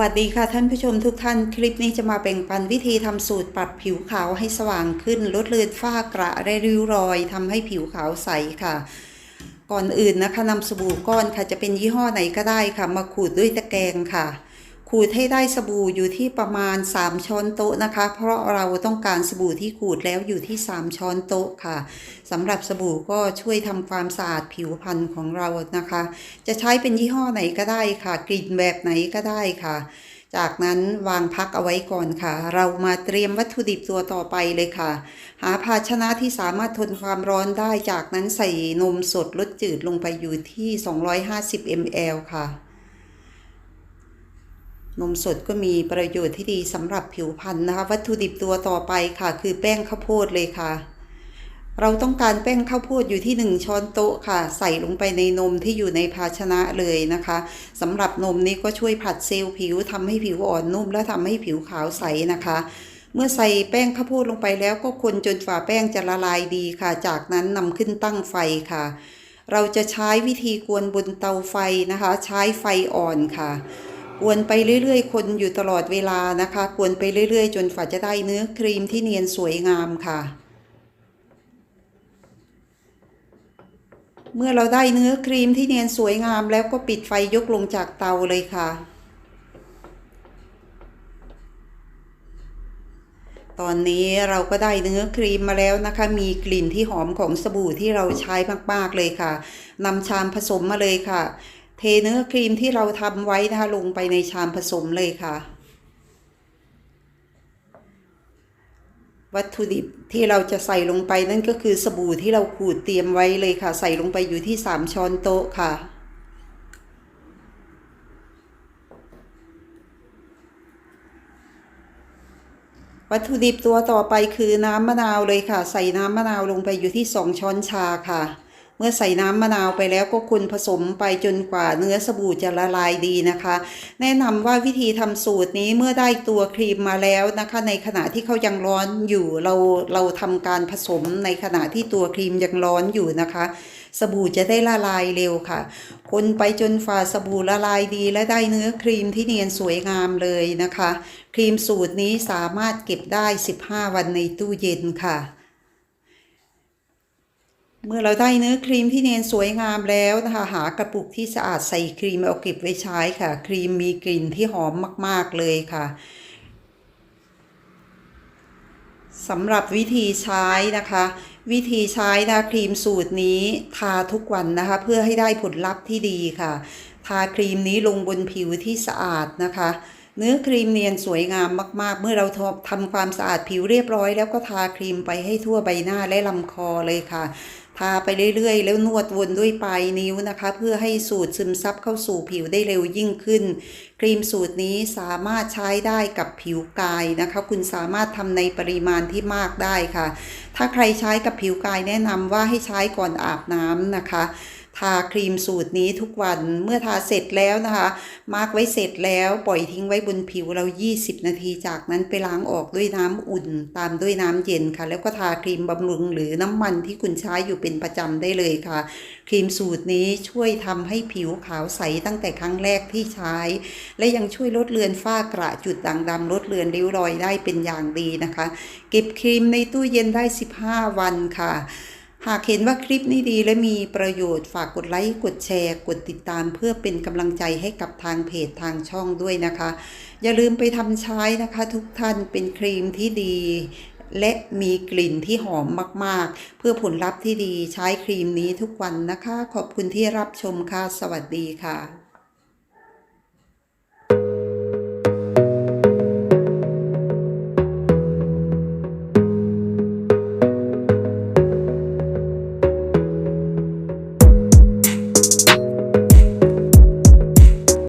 วัสดีค่ะท่านผู้ชมทุกท่านคลิปนี้จะมาแบ่งปันวิธีทำสูตรปรับผิวขาวให้สว่างขึ้น ลดเลือนฝ้ากระและริ้วรอยทำให้ผิวขาวใสค่ะ ก่อนอื่นนะคะนำสบู่ก้อนค่ะจะเป็นยี่ห้อไหนก็ได้ค่ะ มาขูดด้วยตะแกรงค่ะ ขูดให้ได้สบู่อยู่ที่ประมาณ 3 ช้อนโต๊ะนะคะ เพราะเราต้องการสบู่ที่ขูดแล้วอยู่ที่ 3 ช้อนโต๊ะค่ะสำหรับสบู่ก็ช่วยทำความสะอาดผิวพรรณของเรานะคะ จะใช้เป็นยี่ห้อไหนก็ได้ค่ะ กลิ่นแบบไหนก็ได้ค่ะ จากนั้นวางพักเอาไว้ก่อนค่ะ เรามาเตรียมวัตถุดิบตัวต่อไปเลยค่ะ หาภาชนะที่สามารถทนความร้อนได้จากนั้นใส่นมสดลดจืดลงไปอยู่ที่ 250 ml ค่ะ นมสดก็มีประโยชน์ที่ดีสำหรับผิวพรรณนะคะ วัตถุดิบตัวต่อไปค่ะ คือแป้งข้าวโพดเลยค่ะ เราต้องการแป้งข้าวโพดอยู่ที่ 1 ช้อนโต๊ะค่ะ ใส่ลงไปในนมที่อยู่ในภาชนะเลยนะคะสำหรับนมนี้ก็ช่วยผัดเซลล์ผิวทำให้ผิวอ่อนนุ่ม และทำให้ผิวขาวใสนะคะเมื่อใส่แป้งข้าวโพดลงไปแล้วก็คนจนฝ่าแป้งจะละลายดีค่ะ จากนั้นนำขึ้นตั้งไฟค่ะ เราจะใช้วิธีกวนบนเตาไฟนะคะ ใช้ไฟอ่อนค่ะ กวนไปเรื่อย ๆ คนอยู่ตลอดเวลานะคะ กวนไปเรื่อย ๆ จนฝ่าจะได้เนื้อครีมที่เนียนสวยงามค่ะ เมื่อเราได้เนื้อครีมที่เนียนสวยงามแล้วก็ปิดไฟยกลงจากเตาเลยค่ะ ตอนนี้เราก็ได้เนื้อครีมมาแล้วนะคะ มีกลิ่นที่หอมของสบู่ที่เราใช้มากๆเลยค่ะนำชามผสมมาเลยค่ะ เทเนื้อครีมที่เราทำไว้นะคะลงไปในชามผสมเลยค่ะ วัตถุดิบที่เราจะใส่ลงไปนั่นก็คือสบู่ที่เราขูดเตรียมไว้เลยค่ะ ใส่ลงไปอยู่ที่ 3 ช้อนโต๊ะค่ะวัตถุดิบตัวต่อไปคือน้ำมะนาวเลยค่ะ ใส่น้ำมะนาวลงไปอยู่ที่2ช้อนชาค่ะ เมื่อใส่น้ำมะนาวไปแล้วก็คนผสมไปจนกว่าเนื้อสบู่จะละลายดีนะคะ แนะนำว่าวิธีทำสูตรนี้เมื่อได้ตัวครีมมาแล้วนะคะ ในขณะที่เขายังร้อนอยู่เราเราทำการผสมในขณะที่ตัวครีมยังร้อนอยู่นะคะ สบู่จะได้ละลายเร็วค่ะ คนไปจนฝ่าสบู่ละลายดีและได้เนื้อครีมที่เนียนสวยงามเลยนะคะ ครีมสูตรนี้สามารถเก็บได้ 15 วันในตู้เย็นค่ะ เมื่อเราได้เนื้อครีมที่เนียนสวยงามแล้วนะคะหากระปุกที่สะอาดใส่ครีมเอาเก็บไว้ใช้ค่ะ ครีมมีกลิ่นที่หอมมาก ๆ เลยค่ะสำหรับวิธีใช้นะคะ วิธีใช้นะครีมสูตรนี้ทาทุกวันนะคะ เพื่อให้ได้ผลลัพธ์ที่ดีค่ะ ทาครีมนี้ลงบนผิวที่สะอาดนะคะ เนื้อครีมเนียนสวยงามมาก ๆ เมื่อเราทำความสะอาดผิวเรียบร้อย แล้วก็ทาครีมไปให้ทั่วใบหน้าและลำคอเลยค่ะ ทาไปเรื่อยๆ แล้วนวดวนด้วยปลายนิ้วนะคะ เพื่อให้สูตรซึมซับเข้าสู่ผิวได้เร็วยิ่งขึ้น ครีมสูตรนี้สามารถใช้ได้กับผิวกายนะคะ คุณสามารถทำในปริมาณที่มากได้ค่ะ ถ้าใครใช้กับผิวกายแนะนำว่าให้ใช้ก่อนอาบน้ำนะคะ ทาครีมสูตรนี้ทุกวันเมื่อทาเสร็จแล้วนะคะ มาร์กไว้เสร็จแล้วปล่อยทิ้งไว้บนผิวเรา 20 นาทีจากนั้นไปล้างออกด้วยน้ำอุ่น ตามด้วยน้ำเย็นค่ะ แล้วก็ทาครีมบำรุงหรือน้ำมันที่คุณใช้อยู่เป็นประจำได้เลยค่ะ ครีมสูตรนี้ช่วยทำให้ผิวขาวใสตั้งแต่ครั้งแรกที่ใช้ และยังช่วยลดเลือนฝ้ากระจุดด่างดำลดเลือนริ้วรอยได้เป็นอย่างดีนะคะ เก็บครีมในตู้เย็นได้ 15 วันค่ะ หากเห็นว่าคลิปนี้ดีและมีประโยชน์ฝากกดไลค์กดแชร์ กดติดตามเพื่อเป็นกำลังใจให้กับทางเพจทางช่องด้วยนะคะ อย่าลืมไปทำใช้นะคะ ทุกท่านเป็นครีมที่ดี และมีกลิ่นที่หอมมากๆ เพื่อผลลัพธ์ที่ดีใช้ครีมนี้ทุกวันนะคะ ขอบคุณที่รับชมค่ะ สวัสดีค่ะ